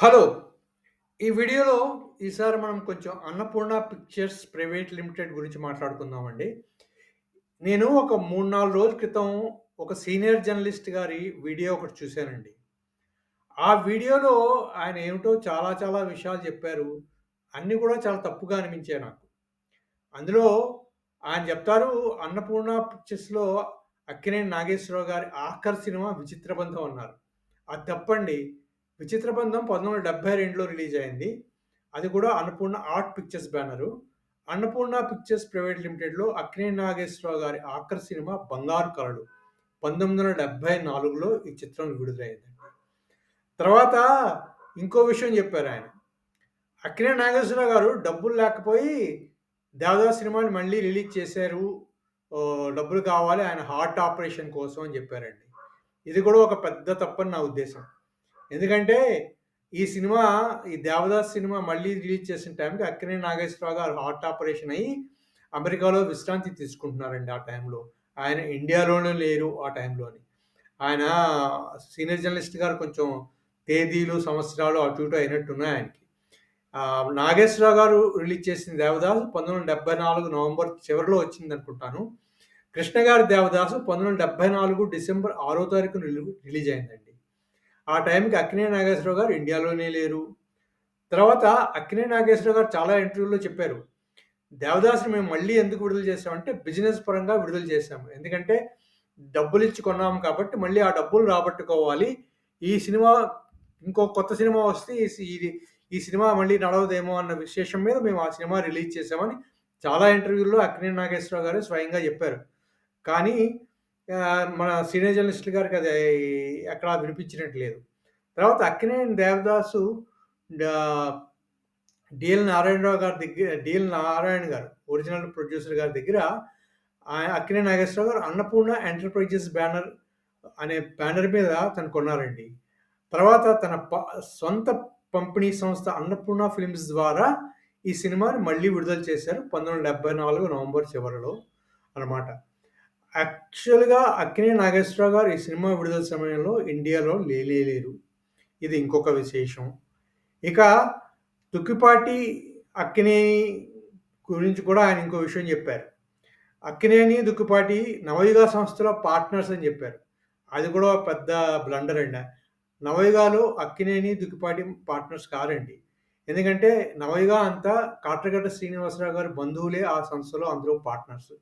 Hello! ఈ వీడియోలో ఈసారి మనం కొంచెం అన్నపూర్ణ పిక్చర్స్ ప్రైవేట్ లిమిటెడ్ గురించి మాట్లాడుకుందామండి. నేను ఒక 3, 4 రోజుల క్రితం ఒక సీనియర్ జర్నలిస్ట్ గారి వీడియో ఒకటి చూశానండి. ఆ వీడియోలో ఆయన ఏమిటో చాలా చాలా విషయాలు చెప్పారు. అన్నీ కూడా చాలా తప్పుగా అనిపించాయి నాకు. అందులో ఆయన చెప్తారు అన్నపూర్ణ పిక్చర్స్‌లో అక్కినేని నాగేశ్వరరావు గారి ఆఖర్ సినిమా విచిత్రబంధం ఉన్నారు అన్నారు. అది తప్పండి. 'విచిత్ర బంధం' 1972లో రిలీజ్ అయింది. అది కూడా Annapurna art pictures banner. Annapurna pictures private లిమిటెడ్‌లో Akkineni Nageswara Rao గారి ఆఖరి సినిమా 'బంగారు కళలు పంతొమ్మిది వందల డెబ్బై నాలుగులో ఈ చిత్రం విడుదలైందండి. తర్వాత ఇంకో విషయం చెప్పారు ఆయన అక్కినేని నాగేశ్వరరావు గారు డబ్బులు లేకపోయి 'దేవదాసు' సినిమాని మళ్ళీ రిలీజ్ చేశారు. డబ్బులు కావాలి ఆయన హార్ట్ ఆపరేషన్ కోసం అని చెప్పారండి. ఇది కూడా ఒక పెద్ద తప్పని నా ఉద్దేశం. ఎందుకంటే ఈ సినిమా ఈ దేవదాస్ సినిమా మళ్ళీ రిలీజ్ చేసిన టైంకి అక్కినే నాగేశ్వరరావు గారు హార్ట్ ఆపరేషన్ అయ్యి అమెరికాలో విశ్రాంతి తీసుకుంటున్నారండి ఆ టైంలో. ఆయన ఇండియాలోనే లేరు ఆ టైంలోని. ఆయన సీనియర్ జర్నలిస్ట్ గారు కొంచెం తేదీలు, సంవత్సరాలు అటు ఇటు అయినట్టున్నాయి ఆయనకి. నాగేశ్వరరావు గారు రిలీజ్ చేసిన 'దేవదాసు' 1974 నవంబర్ చివరిలో వచ్చిందనుకుంటాను. కృష్ణ గారి 'దేవదాసు' 1974 డిసెంబర్ ఆరో తారీఖు రిలీజ్ అయిందండి. ఆ టైంకి అక్కినే నాగేశ్వరరావు గారు ఇండియాలోనే లేరు. తర్వాత అక్కినే నాగేశ్వరరావు గారు చాలా ఇంటర్వ్యూలో చెప్పారు. 'దేవదాసుని' మేము మళ్ళీ ఎందుకు విడుదల చేసామంటే బిజినెస్ పరంగా విడుదల చేసాము. ఎందుకంటే డబ్బులు ఇచ్చి కొన్నాము కాబట్టి మళ్ళీ ఆ డబ్బులు రాబట్టుకోవాలి. ఈ సినిమా ఇంకో కొత్త సినిమా వస్తే ఈ ఇది ఈ సినిమా మళ్ళీ నడవదేమో అన్న విశేషం మీద మేము ఆ సినిమా రిలీజ్ చేసామని చాలా ఇంటర్వ్యూల్లో అక్కినే నాగేశ్వరరావు గారు స్వయంగా చెప్పారు. కానీ మన సీనియర్ జర్నలిస్ట్ గారికి అది ఎక్కడా వినిపించినట్టు లేదు. తర్వాత అక్కినేని 'దేవదాసు' డిఎల్ నారాయణరావు గారి దగ్గర డిఎల్ నారాయణ గారు ఒరిజినల్ ప్రొడ్యూసర్ గారి దగ్గర అక్కినే నాగేశ్వరరావు గారు అన్నపూర్ణ ఎంటర్‌ప్రైజెస్ బ్యానర్ అనే బ్యానర్ మీద తను కొన్నారండి. తర్వాత తన ప సొంత పంపిణీ సంస్థ అన్నపూర్ణ ఫిల్మ్స్ ద్వారా ఈ సినిమాని మళ్ళీ విడుదల చేశారు. 1974 నవంబర్ చివరలో అనమాట. యాక్చువల్‌గా అక్కినే నాగేశ్వరరావు గారు ఈ సినిమా విడుదల సమయంలో ఇండియాలో లేలేరు ఇది ఇంకొక విశేషం. ఇక దుక్కిపాటి అక్కినేని గురించి కూడా ఆయన ఇంకో విషయం చెప్పారు. అక్కినేని, దుక్కిపాటి నవయుగ సంస్థలో పార్ట్నర్స్ అని చెప్పారు. అది కూడా పెద్ద బ్లండర్ అండి. నవయుగాలు అక్కినేని, దుక్కిపాటి పార్ట్నర్స్ కారండి. ఎందుకంటే నవయుగ అంతా కాట్రగడ్డ శ్రీనివాసరావు గారి బంధువులే ఆ సంస్థలో అందరూ పార్ట్నర్స్.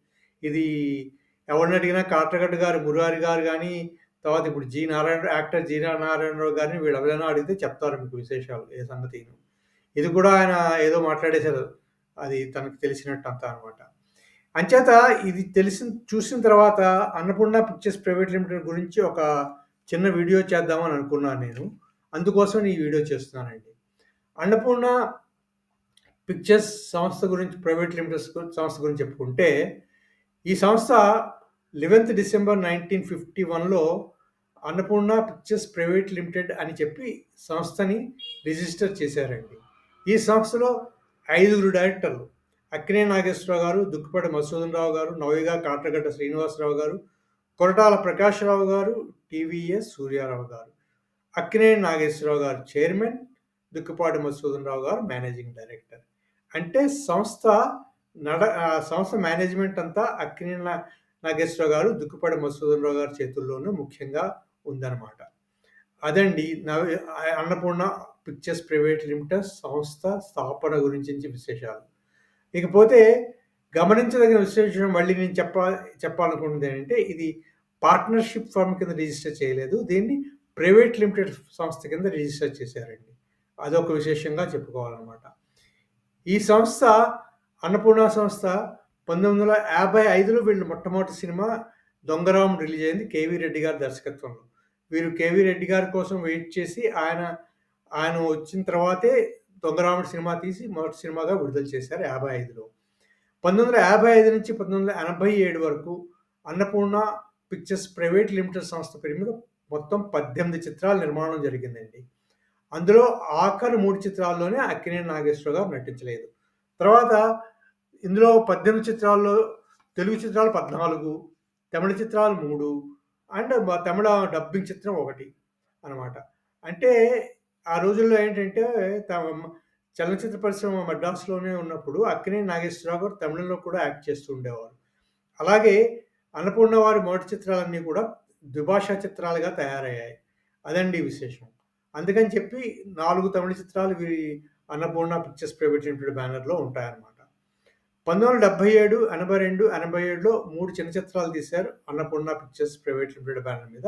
ఇది ఎవరిని అడిగినా కాట్రగడ్డ గారు, మురారి గారు కానీ తర్వాత ఇప్పుడు G Narayana actor G Narayana Rao గారిని వీళ్ళెవరైనా అడిగితే చెప్తారు మీకు విశేషాలు ఏ సంగతిను. ఇది కూడా ఆయన ఏదో మాట్లాడేశారు. అది తనకు తెలిసినట్టు అంతా అనమాట. అంచేత ఇది తెలిసిన చూసిన తర్వాత అన్నపూర్ణ పిక్చర్స్ ప్రైవేట్ లిమిటెడ్ గురించి ఒక చిన్న వీడియో చేద్దామని అనుకున్నాను నేను. అందుకోసం ఈ వీడియో చేస్తున్నానండి. అన్నపూర్ణ పిక్చర్స్ సంస్థ గురించి ప్రైవేట్ లిమిటెడ్ సంస్థ గురించి చెప్పుకుంటే, ఈ సంస్థ 11థ్ డిసెంబర్ 1951లో అన్నపూర్ణ పిక్చర్స్ ప్రైవేట్ లిమిటెడ్ అని చెప్పి సంస్థని రిజిస్టర్ చేశారండి. ఈ సంస్థలో ఐదుగురు డైరెక్టర్లు అక్కినే నాగేశ్వరరావు గారు, దుక్కిపాటి మధుసూదనరావు గారు, నవయుగా కాట్రగడ్డ శ్రీనివాసరావు గారు, కొరటాల ప్రకాశరావు గారు, టీవీఎస్ సూర్యారావు గారు. అక్కినే నాగేశ్వరరావు గారు చైర్మన్, దుక్కిపాటి మధుసూదనరావు గారు మేనేజింగ్ డైరెక్టర్. అంటే సంస్థ నడ సంస్థ మేనేజ్‌మెంట్ అంతా అక్కినే నాగేశ్వరరావు గారు, దుక్కిపాటి మధుసూదనరావు గారి చేతుల్లోనూ ముఖ్యంగా ఉందన్నమాట అదండి నవ అన్నపూర్ణ పిక్చర్స్ ప్రైవేట్ లిమిటెడ్ సంస్థ స్థాపన గురించి విశేషాలు. ఇకపోతే గమనించదగిన విశేషం మళ్ళీ నేను చెప్పా చెప్పాలనుకున్నది ఏంటంటే ఇది పార్ట్నర్‌షిప్ ఫర్మ్ కింద రిజిస్టర్ చేయలేదు. దీన్ని ప్రైవేట్ లిమిటెడ్ సంస్థ కింద రిజిస్టర్ చేశారండి. అదొక విశేషంగా చెప్పుకోవాలన్నమాట ఈ సంస్థ అన్నపూర్ణ సంస్థ 1955లో వీళ్ళు మొట్టమొదటి సినిమా 'దొంగరాముడు' రిలీజ్ అయింది. కేవీ రెడ్డి గారి దర్శకత్వంలో. వీరు కేవీ రెడ్డి గారి కోసం వెయిట్ చేసి ఆయన ఆయన వచ్చిన తర్వాతే 'దొంగరాముడు' సినిమా తీసి మొదటి సినిమాగా విడుదల చేశారు 55లో. 1955 నుంచి 1987 వరకు అన్నపూర్ణ పిక్చర్స్ ప్రైవేట్ లిమిటెడ్ సంస్థ పేరు మీద మొత్తం 18 చిత్రాల నిర్మాణం జరిగిందండి. అందులో ఆఖరి మూడు చిత్రాల్లోనే అక్కినేని నాగేశ్వరరావు గారు నటించలేదు. తర్వాత ఇందులో 18 చిత్రాల్లో తెలుగు చిత్రాలు 14, తమిళ చిత్రాలు మూడు అండ్ తమిళ డబ్బింగ్ చిత్రం ఒకటి అనమాట. అంటే ఆ రోజుల్లో ఏంటంటే తమ చలనచిత్ర పరిశ్రమ మద్రాసులోనే ఉన్నప్పుడు అక్కినే నాగేశ్వరరావు గారు తమిళంలో కూడా యాక్ట్ చేస్తూ ఉండేవారు. అలాగే అన్నపూర్ణ వారి మొదటి చిత్రాలన్నీ కూడా ద్విభాషా చిత్రాలుగా తయారయ్యాయి. అదండి విశేషం. అందుకని చెప్పి నాలుగు తమిళ చిత్రాలు వీరి అన్నపూర్ణ పిక్చర్స్ ప్రైవేట్ లిమిటెడ్ బ్యానర్‌లో ఉంటాయన్నమాట. 1977, 82, 87లో 3 చిన్న చిత్రాలు తీశారు Annapurna pictures private limited banner మీద.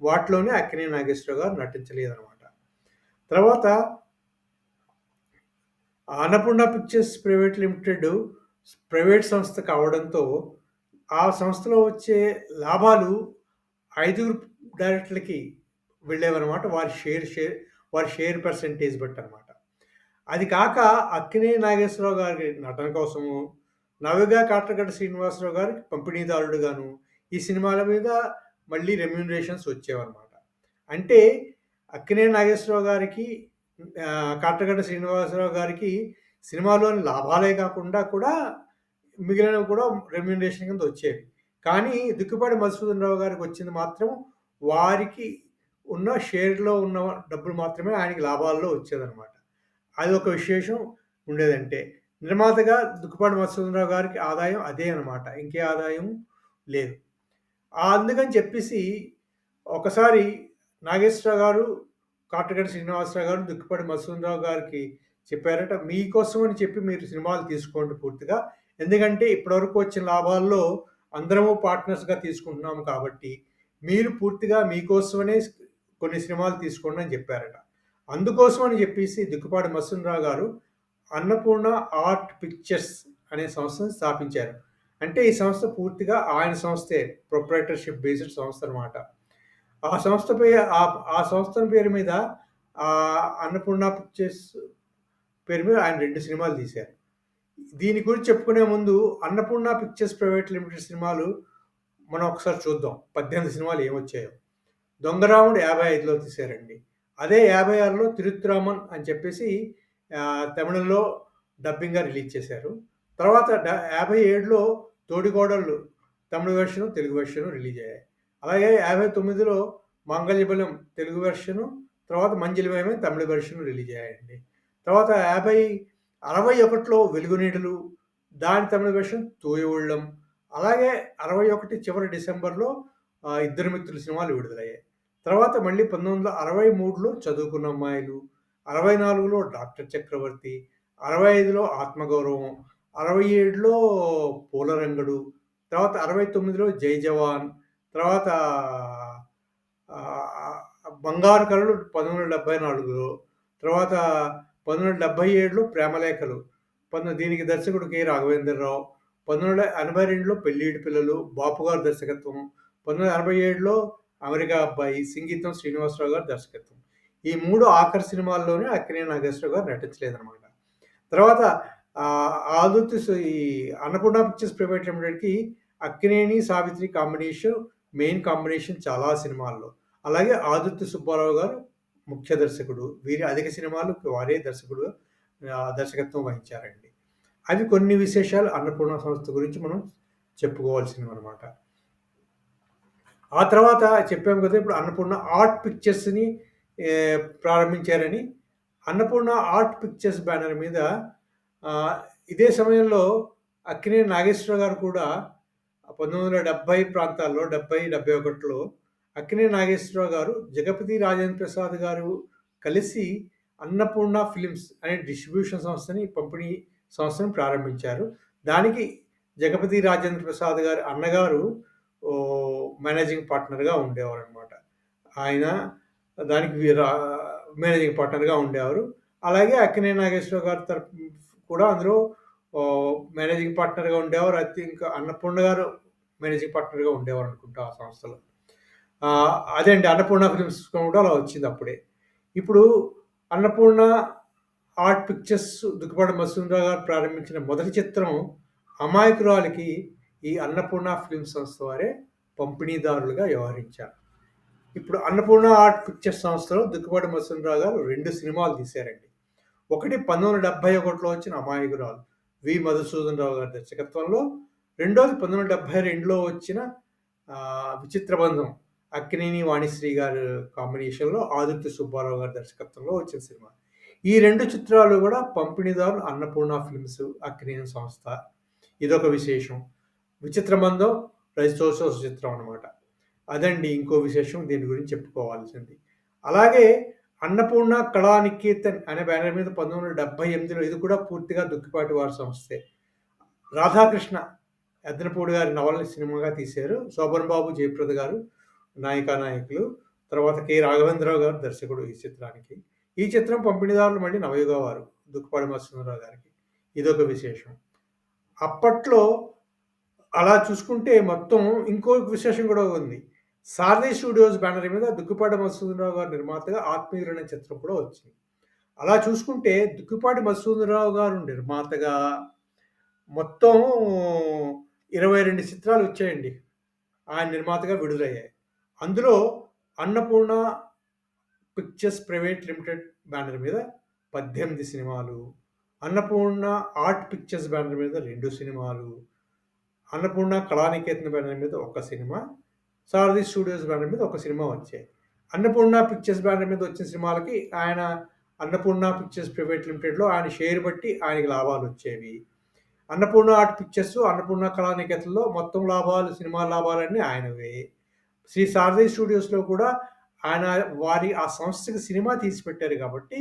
వాటిలోనే అక్కినే నాగేశ్వరరావు గారు నటించలేదన్నమాట తర్వాత Annapurna pictures private limited private సంస్థ కావడంతో, ఆ సంస్థలో వచ్చే లాభాలు ఐదుగురు డైరెక్టర్లకి వెళ్ళేవన్నమాట. వారి షేర్ షేర్ వారి షేర్ పర్సెంటేజ్ బట్టనమాట. అది కాక అక్కినే నాగేశ్వరరావు గారి నటన కోసము, నవగా కాట్రగడ్డ శ్రీనివాసరావు గారికి పంపిణీదారుడుగాను, ఈ సినిమాల మీద మళ్ళీ రెమ్యూనరేషన్స్ వచ్చేవన్నమాట. అంటే అక్కినే నాగేశ్వరరావు గారికి కాట్రగడ్డ శ్రీనివాసరావు గారికి సినిమాలోని లాభాలే కాకుండా కూడా మిగిలినవి కూడా రెమ్యూనరేషన్ కింద వచ్చేవి. కానీ దుక్కుపాటి మధుసూదన్ రావు గారికి వచ్చింది మాత్రం వారికి ఉన్న షేర్‌లో ఉన్న డబ్బులు మాత్రమే ఆయనకి లాభాల్లో వచ్చేదనమాట. ఒక విశేషం ఉండేదంటే. నిర్మాతగా దుక్కుపాటి మధుసూదన్ రావు గారికి ఆదాయం అదే అనమాట. ఇంకే ఆదాయం లేదు. అందుకని చెప్పేసి ఒకసారి నాగేశ్వరరావు గారు, కాట్రగడ్డ శ్రీనివాసరావు గారు దుక్కిపాటి మధుసూదన్ రావు గారికి చెప్పారట, మీకోసం అని చెప్పి మీరు సినిమాలు తీసుకోండి పూర్తిగా. ఎందుకంటే ఇప్పటివరకు వచ్చిన లాభాల్లో అందరము పార్ట్నర్స్‌గా తీసుకుంటున్నాము కాబట్టి, మీరు పూర్తిగా మీకోసమనే కొన్ని సినిమాలు తీసుకోండి అని చెప్పారట. అందుకోసం అని చెప్పేసి దుక్కుపాటి మధుసూదన్ రావు గారు అన్నపూర్ణ ఆర్ట్ పిక్చర్స్ అనే సంస్థను స్థాపించారు. అంటే ఈ సంస్థ పూర్తిగా ఆయన సంస్థే. ప్రొప్రైటర్‌షిప్ బేస్డ్ సంస్థ అనమాట. ఆ సంస్థ పే ఆ సంస్థ పేరు మీద అన్నపూర్ణ పిక్చర్స్ పేరు మీద ఆయన రెండు సినిమాలు తీశారు. దీని గురించి చెప్పుకునే ముందు అన్నపూర్ణ పిక్చర్స్ ప్రైవేట్ లిమిటెడ్ సినిమాలు మనం ఒకసారి చూద్దాం. 18 సినిమాలు ఏమొచ్చాయో. దొంగరాముడు 55లో తీశారండి. అదే 56లో తిరుత్తురామన్ అని చెప్పేసి తమిళంలో డబ్బింగ్‌గా రిలీజ్ చేశారు. తర్వాత డ 57లో Thodi Kodallu Tamil version, Telugu version release అయ్యాయి. అలాగే యాభై తొమ్మిదిలో మంగళబలం తెలుగు వెర్షను, తర్వాత మంజలిమయమే తమిళ వెర్షన్ రిలీజ్ అయ్యాయండి. తర్వాత 50 61లో వెలుగునీడలు, దాని తమిళ వెర్షన్ తోయవుళ్ళం అలాగే 61 చివరి డిసెంబర్‌లో ఇద్దరు మిత్రులు సినిమాలు విడుదలయ్యాయి. తర్వాత మళ్ళీ 1963లో చదువుకున్న అమ్మాయిలు, అరవై నాలుగులో డాక్టర్ చక్రవర్తి అరవై ఐదులో ఆత్మగౌరవం అరవై ఏడులో పూలరంగడు తర్వాత అరవై తొమ్మిదిలో జై జవాన్ తర్వాత బంగారు కళలు పంతొమ్మిది వందల డెబ్బై నాలుగులో తర్వాత పంతొమ్మిది వందల డెబ్బై ఏడులో ప్రేమలేఖలు పంతొమ్మిది దీనికి దర్శకుడు కె రాఘవేంద్రరావు పంతొమ్మిది వందల ఎనభై రెండులో పెళ్ళిడి పిల్లలు బాపుగారు దర్శకత్వం పంతొమ్మిది వందల ఎనభై ఏడులో అమెరికా అబ్బాయి సంగీతం శ్రీనివాసరావు గారు దర్శకత్వం. ఈ మూడు ఆఖరి సినిమాల్లోనే అక్కినేని నాగేశ్వర గారు నటించలేదనమాట. తర్వాత ఆదుర్తి ఈ అన్నపూర్ణ పిక్చర్స్ ప్రైవేట్ లిమిటెడ్‌కి Akkineni, Savitri combination main combination చాలా సినిమాల్లో. అలాగే ఆదుర్తి సుబ్బారావు గారు ముఖ్య దర్శకుడు. వీరి అధిక సినిమాలు వారే దర్శకుడు దర్శకత్వం వహించారండి. అవి కొన్ని విశేషాలు అన్నపూర్ణ సంస్థ గురించి మనం చెప్పుకోవాల్సినవనమాట. ఆ తర్వాత చెప్పాము కదా! ఇప్పుడు అన్నపూర్ణ ఆర్ట్ పిక్చర్స్‌ని ప్రారంభించారని. అన్నపూర్ణ ఆర్ట్ పిక్చర్స్ బ్యానర్ మీద ఇదే సమయంలో అక్కినే నాగేశ్వర గారు కూడా 1970 ప్రాంతాల్లో డెబ్బై డెబ్బై ఒకటిలో అక్కినే నాగేశ్వర గారు, జగపతి రాజేంద్ర ప్రసాద్ గారు కలిసి అన్నపూర్ణ ఫిల్మ్స్ అనే డిస్ట్రిబ్యూషన్ సంస్థని, పంపిణీ సంస్థని ప్రారంభించారు. దానికి జగపతి రాజేంద్ర ప్రసాద్ గారి అన్నగారు మేనేజింగ్ పార్ట్నర్‌గా ఉండేవారనమాట. ఆయన దానికి మేనేజింగ్ పార్ట్నర్‌గా ఉండేవారు. అలాగే అక్కినే నాగేశ్వరరావు గారి తరపు కూడా అందులో మేనేజింగ్ పార్ట్నర్‌గా ఉండేవారు. అయితే ఇంకా అన్నపూర్ణ గారు మేనేజింగ్ పార్ట్నర్‌గా ఉండేవారనుకుంటా ఆ సంస్థలో. అదే అండి అన్నపూర్ణ ఫిల్మ్స్ కూడా అలా వచ్చింది అప్పుడే. ఇప్పుడు అన్నపూర్ణ ఆర్ట్ పిక్చర్స్ దుక్కుపాటి మధుసూదన్ గారు ప్రారంభించిన మొదటి చిత్రం అమాయకురాలికి ఈ అన్నపూర్ణ ఫిల్మ్ సంస్థ వారే పంపిణీదారులుగా వ్యవహరించారు. ఇప్పుడు అన్నపూర్ణ ఆర్ట్ పిక్చర్ సంస్థలో దుక్కిపాటి మధుసూదన్ గారు రెండు సినిమాలు తీశారండి. ఒకటి 1971లో వచ్చిన అమాయకురాలు. వి. మధుసూదన్ రావు గారి దర్శకత్వంలో. రెండోది 1972లో వచ్చిన రెండులో విచిత్ర బంధం. అక్కినేని వాణిశ్రీ గారు కాంబినేషన్‌లో ఆదిత్య సుబ్బారావు గారి దర్శకత్వంలో వచ్చిన సినిమా. ఈ రెండు చిత్రాలు కూడా పంపిణీదారులు అన్నపూర్ణ ఫిల్మ్స్, అక్కినేని సంస్థ. ఇదొక విశేషం. 'విచిత్రబంధం' రజితోత్సవ చిత్రం అనమాట. అదండి ఇంకో విశేషం దీని గురించి చెప్పుకోవాల్సింది. అలాగే 'అన్నపూర్ణ కళా నికేతన్ అనే బ్యానర్ మీద 1978లో ఇది కూడా పూర్తిగా దుక్కిపాటి వారి సంస్థే. రాధాకృష్ణ ఎద్దనపూడి గారి నవలని సినిమాగా తీశారు. శోభన్ బాబు, జయప్రద గారు నాయికా నాయకులు. తర్వాత కె. రాఘవేంద్రరావు గారు దర్శకుడు ఈ చిత్రానికి. ఈ చిత్రం పంపిణీదారులు మళ్ళీ నవయుగ వారు. దుక్కిపాటి మత్స్యరావు గారికి. ఇదొక విశేషం. అప్పట్లో అలా చూసుకుంటే మొత్తం ఇంకో విశేషం కూడా ఉంది. సారథి స్టూడియోస్ బ్యానర్ మీద దుక్కిపాటి మధుసూదనరావు గారు నిర్మాతగా 'ఆత్మీయులు' అనే చిత్రం కూడా వచ్చింది. అలా చూసుకుంటే దుక్కిపాటి మధుసూదనరావు గారు నిర్మాతగా మొత్తం 22 చిత్రాలు వచ్చాయండి. ఆయన నిర్మాతగా విడుదలయ్యాయి. అందులో Annapurna pictures private limited banner మీద 18 సినిమాలు, అన్నపూర్ణ ఆర్ట్ పిక్చర్స్ బ్యానర్ మీద రెండు సినిమాలు, అన్నపూర్ణ కళానికేతన బ్యానర్ మీద ఒక సినిమా, సారథి స్టూడియోస్ బ్యానర్ మీద ఒక సినిమా వచ్చాయి. అన్నపూర్ణ పిక్చర్స్ బ్యానర్ మీద వచ్చిన సినిమాలకి ఆయన అన్నపూర్ణ పిక్చర్స్ ప్రైవేట్ లిమిటెడ్‌లో ఆయన షేర్ బట్టి ఆయనకి లాభాలు వచ్చేవి అన్నపూర్ణ ఆర్ట్ పిక్చర్స్, అన్నపూర్ణ కళానికేతన్‌లో మొత్తం లాభాలు, సినిమా లాభాలన్నీ ఆయనవే. శ్రీ సారథి స్టూడియోస్‌లో కూడా ఆయన వారి ఆ సంస్థకి సినిమా తీసి పెట్టారు కాబట్టి,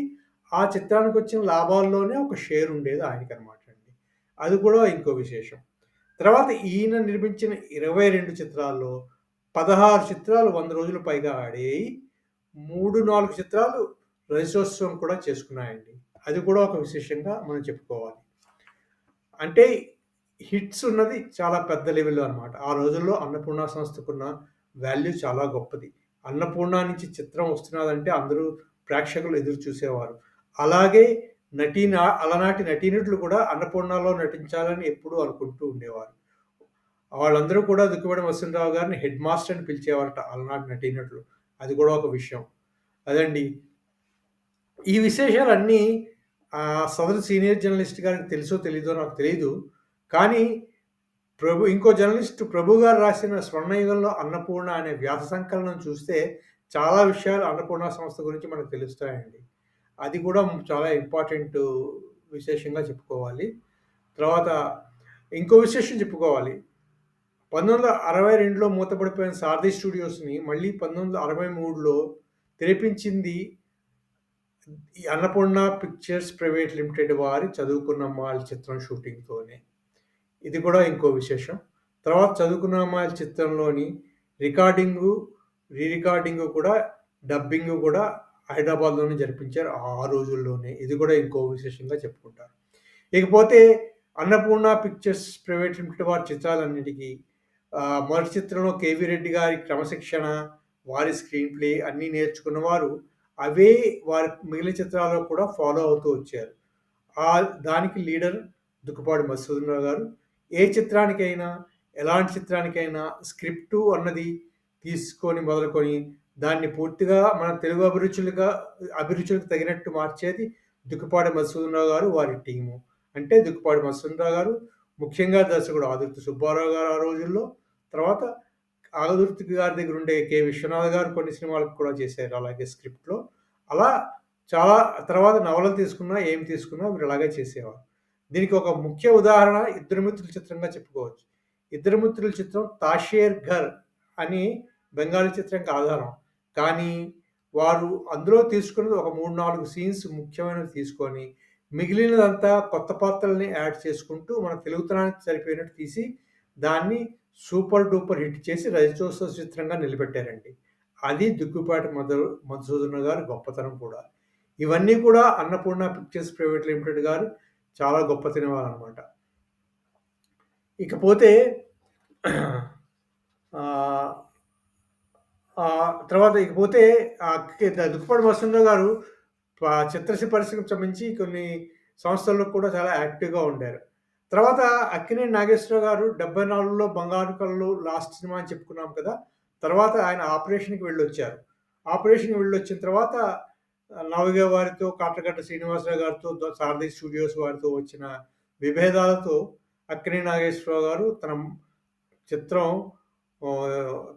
ఆ చిత్రానికి వచ్చిన లాభాల్లోనే ఒక షేర్ ఉండేది ఆయనకనమాట అండి. అది కూడా ఇంకో విశేషం. తర్వాత ఈయన నిర్మించిన 22 చిత్రాల్లో 16 చిత్రాలు వంద రోజులు పైగా ఆడేయి మూడు నాలుగు చిత్రాలు రజతోత్సవం కూడా చేసుకున్నాయండి. అది కూడా ఒక విశేషంగా మనం చెప్పుకోవాలి. అంటే హిట్స్ ఉన్నది చాలా పెద్ద లెవెల్‌లో అనమాట. ఆ రోజుల్లో అన్నపూర్ణ సంస్థకున్న వాల్యూ చాలా గొప్పది. అన్నపూర్ణ నుంచి చిత్రం వస్తున్నదంటే అందరూ ప్రేక్షకులు ఎదురు చూసేవారు. అలాగే నటీ అలనాటి నటీనటులు కూడా అన్నపూర్ణలో నటించాలని ఎప్పుడూ అనుకుంటూ ఉండేవారు. వాళ్ళందరూ కూడా దుక్కిపాటి వసంతరావు గారిని హెడ్ మాస్టర్ అని పిలిచేవారట అలనాటి నటీనటులు. అది కూడా ఒక విషయం. అదండి. ఈ విశేషాలన్నీ సదరు సీనియర్ జర్నలిస్ట్ గారికి తెలుసో తెలీదో నాకు తెలియదు కానీ ప్రభు ఇంకో జర్నలిస్ట్ ప్రభు గారు రాసిన 'స్వర్ణయుగంలో అన్నపూర్ణ' అనే వ్యాస సంకలనం చూస్తే చాలా విషయాలు అన్నపూర్ణ సంస్థ గురించి మనకు తెలుస్తాయండి. అది కూడా చాలా ఇంపార్టెంట్ విశేషంగా చెప్పుకోవాలి. తర్వాత ఇంకో విశేషం చెప్పుకోవాలి. 1962లో మూతపడిపోయిన సారథి స్టూడియోస్‌ని మళ్ళీ 1963లో తెరిపించింది అన్నపూర్ణ పిక్చర్స్ ప్రైవేట్ లిమిటెడ్ వారి 'చదువుకున్న అమ్మాయిల' చిత్రం షూటింగ్‌తోనే. ఇది కూడా ఇంకో విశేషం. తర్వాత 'చదువుకున్న అమ్మాయిల' చిత్రంలోని రికార్డింగు, రీ రికార్డింగు కూడా డబ్బింగ్ కూడా హైదరాబాద్‌లోనే జరిపించారు ఆ రోజుల్లోనే. ఇది కూడా ఇంకో విశేషంగా చెప్పుకుంటారు. ఇకపోతే అన్నపూర్ణ పిక్చర్స్ ప్రైవేట్ లిమిటెడ్ వారి చిత్రాలన్నిటికీ మొదటి చిత్రంలో 'కేవీ రెడ్డి' గారి క్రమశిక్షణ, వారి స్క్రీన్ ప్లే అన్నీ నేర్చుకున్నవారు అవే వారి మిగిలిన చిత్రాల్లో కూడా ఫాలో అవుతూ వచ్చారు. ఆ దానికి లీడర్ దుక్కుపాటి మధుసూదనరావు గారు. ఏ చిత్రానికైనా, ఎలాంటి చిత్రానికైనా స్క్రిప్టు అన్నది తీసుకొని మొదలుకొని దాన్ని పూర్తిగా మన తెలుగు అభిరుచులుగా అభిరుచులకు తగినట్టు మార్చేది దుక్కుపాటి మధుసూదనరావు గారు, వారి టీము. అంటే దుక్కుపాటి మధుసూదనరావు గారు, ముఖ్యంగా దర్శకుడు ఆదుర్తి సుబ్బారావు గారు ఆ రోజుల్లో. తర్వాత ఆగదుర్తి గారి దగ్గర ఉండే కె. విశ్వనాథ్ గారు కొన్ని సినిమాలకు కూడా చేశారు అలాగే స్క్రిప్ట్‌లో. అలా చాలా తర్వాత నవలలు తీసుకున్నా, ఏం తీసుకున్నా వీరు అలాగే చేసేవారు. దీనికి ఒక ముఖ్య ఉదాహరణ 'ఇద్దరు మిత్రుల చిత్రంగా చెప్పుకోవచ్చు. 'ఇద్దరు మిత్రుల చిత్రం 'తాషేర్ ఘర్' అని బెంగాలీ చిత్రంకి ఆధారం. కానీ వారు అందులో తీసుకున్నది ఒక 3, 4 సీన్స్ ముఖ్యమైనవి తీసుకొని, మిగిలినదంతా కొత్త పాత్రల్ని యాడ్ చేసుకుంటూ మన తెలుగుతనానికి సరిపోయినట్టు తీసి, దాన్ని సూపర్ డూపర్ హిట్ చేసి రజతోత్సవ చిత్రంగా నిలబెట్టారండి. అది దుక్కిపాటి మధు మధుసూదన్ గారి గొప్పతనం కూడా. ఇవన్నీ కూడా అన్నపూర్ణ పిక్చర్స్ ప్రైవేట్ లిమిటెడ్ గారు చాలా గొప్పతనాలనమాట. ఇకపోతే తర్వాత ఇకపోతే దుక్కుపాటి కె దుక్కిపాటి గారు ప చిత్రసీ పరిశ్రమకు సంబంధించి కొన్ని సంస్థల్లో కూడా చాలా యాక్టివ్‌గా ఉండారు. తర్వాత అక్కినే నాగేశ్వరరావు గారు 74లో 'బంగారు కళ్ళు లాస్ట్ సినిమా అని చెప్పుకున్నాం కదా! తర్వాత ఆయన ఆపరేషన్‌కి వెళ్ళొచ్చారు. ఆపరేషన్‌కి వెళ్ళొచ్చిన తర్వాత ఆహ్, వారితో, కాట్రగడ్డ శ్రీనివాసరావు గారితో, సారథి స్టూడియోస్ వారితో వచ్చిన విభేదాలతో అక్కినే నాగేశ్వరరావు గారు తన చిత్రం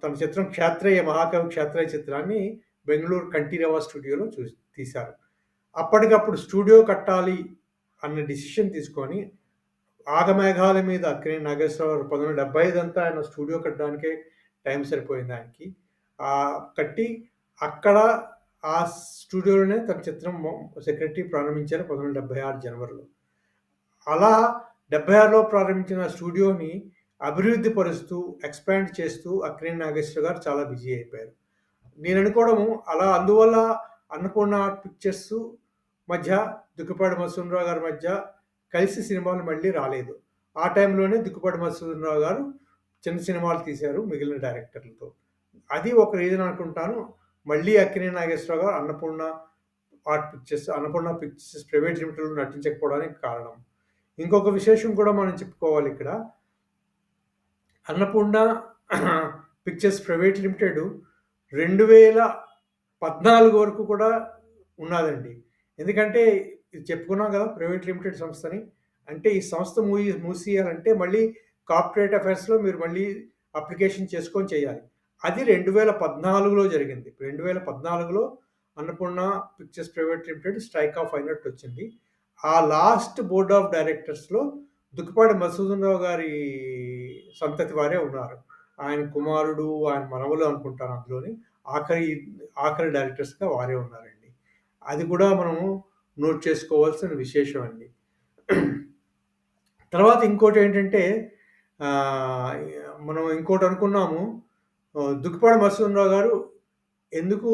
తన చిత్రం 'క్షాత్రయ్య' మహాకవి క్షేత్రయ్య చిత్రాన్ని బెంగళూరు కంఠీరవ స్టూడియోలో చూసి తీశారు. అప్పటికప్పుడు స్టూడియో కట్టాలి అన్న డిసిషన్ తీసుకొని ఆగమేఘాల మీద అక్కినే నాగేశ్వరరావు 1975 అంతా ఆయన స్టూడియో కట్టడానికే టైం సరిపోయింది ఆయనకి. కట్టి అక్కడ ఆ స్టూడియోలోనే తన చిత్రం 'సెక్రటరీ' ప్రారంభించారు 1976 జనవరిలో. అలా 76లో ప్రారంభించిన స్టూడియోని అభివృద్ధి పరుస్తూ, ఎక్స్‌పాండ్ చేస్తూ అక్కినే నాగేశ్వర గారు చాలా బిజీ అయిపోయారు. నేను అనుకోవడము అలా అందువల్ల అన్నపూర్ణ ఆర్ట్ పిక్చర్స్ మధ్య దుక్కిపాటి రావు గారి మధ్య కలిసి సినిమాలు మళ్ళీ రాలేదు. ఆ టైంలోనే దిక్కుపాటి మధుసూదనరావు గారు చిన్న సినిమాలు తీశారు మిగిలిన డైరెక్టర్లతో. అది ఒక రీజన్ అనుకుంటాను. మళ్ళీ Akkineni Nageswara Rao garu Annapurna art pictures, Annapurna pictures private లిమిటెడ్‌లో నటించకపోవడానికి కారణం. ఇంకొక విశేషం కూడా మనం చెప్పుకోవాలి ఇక్కడ. అన్నపూర్ణ పిక్చర్స్ ప్రైవేట్ లిమిటెడ్ 2014 వరకు కూడా ఉన్నాదండి. ఎందుకంటే ఇది చెప్పుకున్నాం కదా! ప్రైవేట్ లిమిటెడ్ సంస్థని. అంటే ఈ సంస్థ మూయి మూసేయాలంటే మళ్ళీ కార్పొరేట్ అఫైర్స్‌లో మీరు మళ్ళీ అప్లికేషన్ చేసుకొని చేయాలి. అది 2014లో జరిగింది. 2014లో Annapurna pictures private limited strike off అయినట్టు వచ్చింది ఆ లాస్ట్ బోర్డ్ ఆఫ్ డైరెక్టర్స్‌లో దుక్కిపాటి మధుసూదనరావు గారి సంతతి వారే ఉన్నారు. ఆయన కుమారుడు, ఆయన మనవలు అనుకుంటాను అందులోని. ఆఖరి ఆఖరి డైరెక్టర్స్‌గా వారే ఉన్నారండి. అది కూడా మనము నోట్ చేసుకోవాల్సిన విశేషం అండి. తర్వాత ఇంకోటి ఏంటంటే మనం ఇంకోటి అనుకున్నాము. దుక్కిపాడ మత్స్యరావు గారు ఎందుకు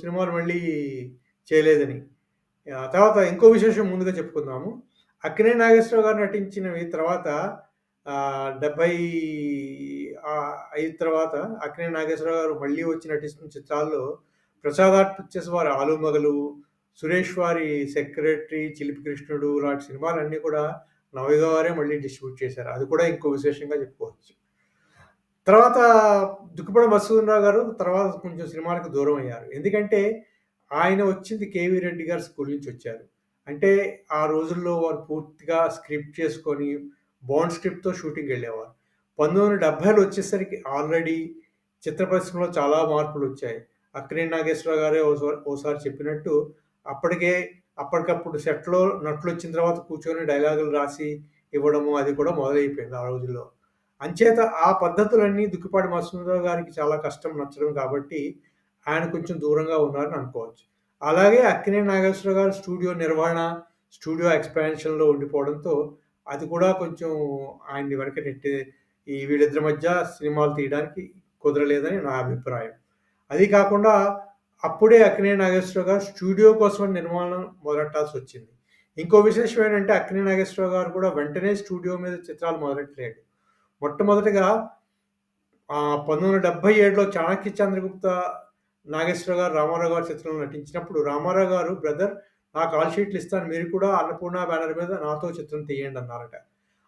సినిమాలు మళ్ళీ చేయలేదని. తర్వాత ఇంకో విశేషం ముందుగా చెప్పుకుందాము. అక్కినే నాగేశ్వరరావు గారు నటించినవి తర్వాత ఆహ్, 70 ఆహ్, అయిన తర్వాత అక్కినే నాగేశ్వరరావు గారు మళ్ళీ వచ్చి నటిస్తున్న చిత్రాల్లో ప్రసాద్ ఆర్ట్ పిక్చర్స్ వారు 'ఆలుమగలు', సురేష్ వారి 'సెక్రటరీ', 'చిలిపి కృష్ణుడు' లాంటి సినిమాలన్నీ కూడా నవయుగ వారే మళ్ళీ డిస్ట్రిబ్యూట్ చేశారు. అది కూడా ఇంకో విశేషంగా చెప్పుకోవచ్చు. తర్వాత దుక్కుపడ మధుసూదనరావు గారు తర్వాత కొంచెం సినిమాలకు దూరం అయ్యారు. ఎందుకంటే ఆయన వచ్చింది కేవీ రెడ్డి గారి స్కూల్ నుంచి వచ్చారు. అంటే ఆ రోజుల్లో వారు పూర్తిగా స్క్రిప్ట్ చేసుకొని బాండ్ స్క్రిప్ట్‌తో షూటింగ్‌కెళ్ళేవారు. 1970లో వచ్చేసరికి ఆల్రెడీ చిత్ర పరిశ్రమలో చాలా మార్పులు వచ్చాయి అక్కినేని నాగేశ్వరరావు గారే ఓసారి ఓసారి చెప్పినట్టు అప్పటికే అప్పటికప్పుడు సెట్‌లో నట్లు వచ్చిన తర్వాత కూర్చొని డైలాగులు రాసి ఇవ్వడము అది కూడా మొదలైపోయింది ఆ రోజుల్లో. అంచేత ఆ పద్ధతులన్నీ దుక్కిపాటి మధుసూదనరావు గారికి చాలా కష్టం నచ్చడం కాబట్టి ఆయన కొంచెం దూరంగా ఉన్నారని అనుకోవచ్చు. అలాగే అక్కినే నాగేశ్వరరావు గారు స్టూడియో నిర్వహణ, స్టూడియో ఎక్స్‌పాన్షన్‌లో ఉండిపోవడంతో అది కూడా కొంచెం ఆయన్ని వెనక నెట్టే ఈ వీళ్ళిద్దరి మధ్య సినిమాలు తీయడానికి కుదరలేదని నా అభిప్రాయం. అది కాకుండా అప్పుడే అక్కినే నాగేశ్వరరావు గారు స్టూడియో కోసం నిర్మాణం మొదలెట్టాల్సి వచ్చింది ఇంకో విశేషం ఏంటంటే అక్కినే నాగేశ్వరరావు గారు కూడా వెంటనే స్టూడియో మీద చిత్రాలు మొదలెట్టలేదు. మొట్టమొదటిగా ఆహ్, 1977లో 'చాణక్య చంద్రగుప్త' నాగేశ్వరరావు గారు, రామారావు గారు చిత్రంలో నటించినప్పుడు రామారావు గారు బ్రదర్ నా కాల్ షీట్లు ఇస్తాను. మీరు కూడా అన్నపూర్ణ బ్యానర్ మీద నాతో చిత్రం తీయండి అన్నారట.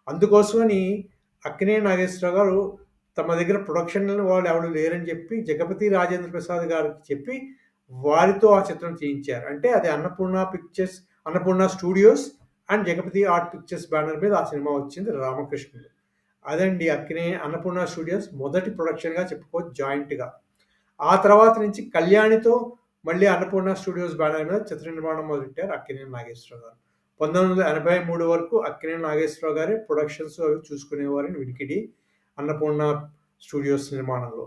అందుకోసమని అక్కినే నాగేశ్వరరావు గారు తమ దగ్గర ప్రొడక్షన్ వాళ్ళు ఎవరు లేరని చెప్పి జగపతి రాజేంద్ర ప్రసాద్ గారికి చెప్పి వారితో ఆ చిత్రం తీయించారు. అంటే అది Annapurna pictures, Annapurna studios and Jagapati art pictures banner మీద ఆ సినిమా వచ్చింది 'రామకృష్ణుడు'. అదండి అక్కినే అన్నపూర్ణ స్టూడియోస్ మొదటి ప్రొడక్షన్‌గా చెప్పుకోవచ్చు జాయింట్‌గా. ఆ తర్వాత నుంచి కళ్యాణితో మళ్ళీ అన్నపూర్ణ స్టూడియోస్ బ్యానర్ మీద చిత్ర నిర్మాణం మొదలెట్టారు అక్కినేని నాగేశ్వరరావు గారు. 1983 వరకు అక్కినేని నాగేశ్వరరావు గారే ప్రొడక్షన్స్ అవి చూసుకునేవారని వినికిడి అన్నపూర్ణ స్టూడియోస్ నిర్మాణంలో.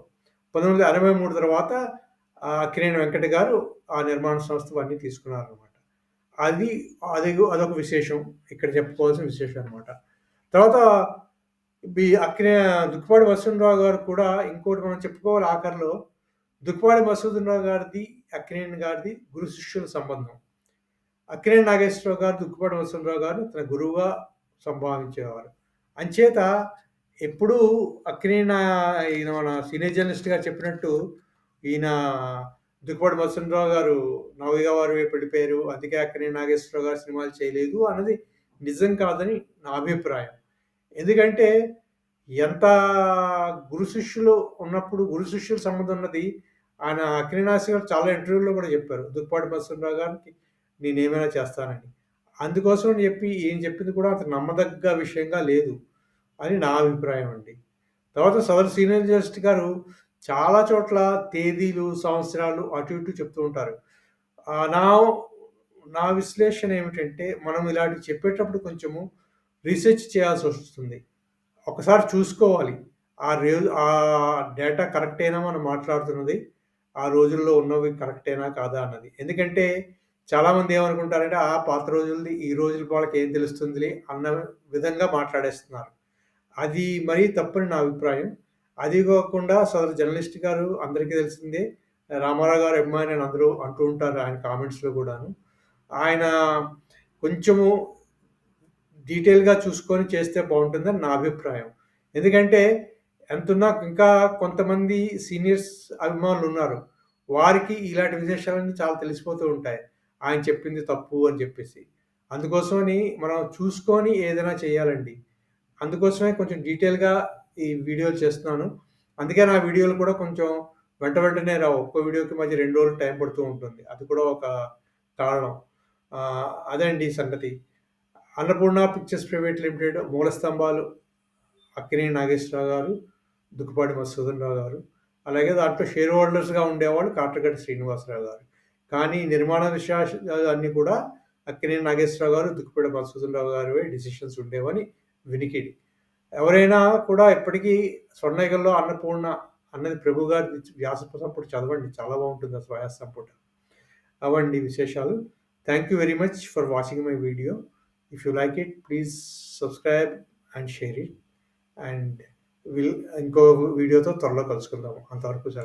1983 తర్వాత అక్కినేని వెంకట గారు ఆ నిర్మాణ సంస్థవన్నీ తీసుకున్నారు అనమాట అది అది అదొక విశేషం. ఇక్కడ చెప్పుకోవాల్సిన విశేషం అనమాట. తర్వాత ఈ అక్కినే దుక్కిపాటి మధుసూదనరావు గారు కూడా ఇంకోటి మనం చెప్పుకోవాలి ఆఖరిలో దుక్కిపాటి మధుసూదనరావు గారిది, అక్కినేని గారిది గురు శిష్యుల సంబంధం. అక్కినేని నాగేశ్వరరావు గారు, దుక్కిపాటి మధుసూదనరావు గారు తన గురువుగా సంభావించేవారు. అంచేత ఎప్పుడూ అక్కినేని ఈయన మన సీనియర్ జర్నలిస్ట్ గారు చెప్పినట్టు ఈయన దుక్కుపాటి మధుసూదనరావు గారు నవయుగ వారు వెళ్ళిపోయారు. అందుకే అక్కనే నాగేశ్వరరావు గారు సినిమాలు చేయలేదు అన్నది నిజం కాదని నా అభిప్రాయం. ఎందుకంటే ఎంత గురు శిష్యులు ఉన్నప్పుడు గురు శిష్యుల సంబంధం ఉన్నది ఆయన అక్కినేని గారు చాలా ఇంటర్వ్యూల్లో కూడా చెప్పారు. దుక్కిపాటి మధుసూదనరావు గారికి నేనేమైనా చేస్తానని. అందుకోసం అని చెప్పి ఏం చెప్పింది కూడా అంత నమ్మదగ్గ విషయంగా లేదు అని నా అభిప్రాయం అండి. తర్వాత సదరు సీనియర్ జస్ట్ గారు చాలా చోట్ల తేదీలు, సంవత్సరాలు అటు ఇటు చెప్తూ ఉంటారు. నా నా విశ్లేషణ ఏమిటంటే, మనం ఇలాంటివి చెప్పేటప్పుడు కొంచెము రీసెర్చ్ చేయాల్సి వస్తుంది ఒకసారి చూసుకోవాలి. ఆ రే ఆ డేటా కరెక్టేనా మనం మాట్లాడుతున్నది? ఆ రోజుల్లో ఉన్నవి కరెక్టేనా కాదా అన్నది. ఎందుకంటే చాలామంది ఏమనుకుంటారంటే, ఆ పాత రోజులది ఈ రోజుల ఏం తెలుస్తుందిలే అన్న విధంగా మాట్లాడేస్తున్నారు. అది మరీ తప్పని నా అభిప్రాయం. అది కాకుండా సదరు జర్నలిస్ట్ గారు అందరికీ తెలిసిందే. రామారావు గారు అభిమాని అని అందరూ అంటూ ఉంటారు ఆయన కామెంట్స్‌లో కూడాను ఆయన కొంచెము డీటెయిల్‌గా చూసుకొని చేస్తే బాగుంటుందని నా అభిప్రాయం. ఎందుకంటే ఎంతున్నా ఇంకా కొంతమంది సీనియర్స్ అభిమానులు ఉన్నారు వారికి ఇలాంటి విశేషాలన్నీ చాలా తెలిసిపోతూ ఉంటాయి. ఆయన చెప్పింది తప్పు అని చెప్పేసి. అందుకోసమని మనం చూసుకొని ఏదైనా చేయాలండి. అందుకోసమే కొంచెం డీటెయిల్‌గా ఈ వీడియోలు చేస్తున్నాను. అందుకే నా వీడియోలు కూడా కొంచెం వెంట వెంటనే రావు. ఒక్కో వీడియోకి మధ్య రెండు రోజులు టైం పడుతూ ఉంటుంది. అది కూడా ఒక కారణం. అదే అదండి సంగతి. అన్నపూర్ణ పిక్చర్స్ ప్రైవేట్ లిమిటెడ్ మూల స్తంభాలు అక్కినే నాగేశ్వరరావు గారు, దుక్కుపాటి మధుసూదన్ రావు గారు. అలాగే దాంట్లో షేర్ హోల్డర్స్‌గా ఉండేవాళ్ళు కాట్రగడ్డ శ్రీనివాసరావు గారు. కానీ నిర్మాణ విషయాలు అన్నీ కూడా అక్కినే నాగేశ్వరరావు గారు, దుక్కుపాటి మధుసూదన్ రావు గారు డిసిషన్స్ ఉండేవని వినికిడి. ఎవరైనా కూడా ఇప్పటికీ 'స్వర్ణయుగంలో అన్నపూర్ణ' అన్నది ప్రభు గారి వ్యాస సంపుటి చదవండి. చాలా బాగుంటుంది అసలు వ్యాస సంపుట. అవండి విశేషాలు. Thank you very much for watching my video. If you like it please subscribe and share it. And will ఇంకో వీడియోతో త్వరలో కలుసుకుందాము అంతవరకు సెలవు.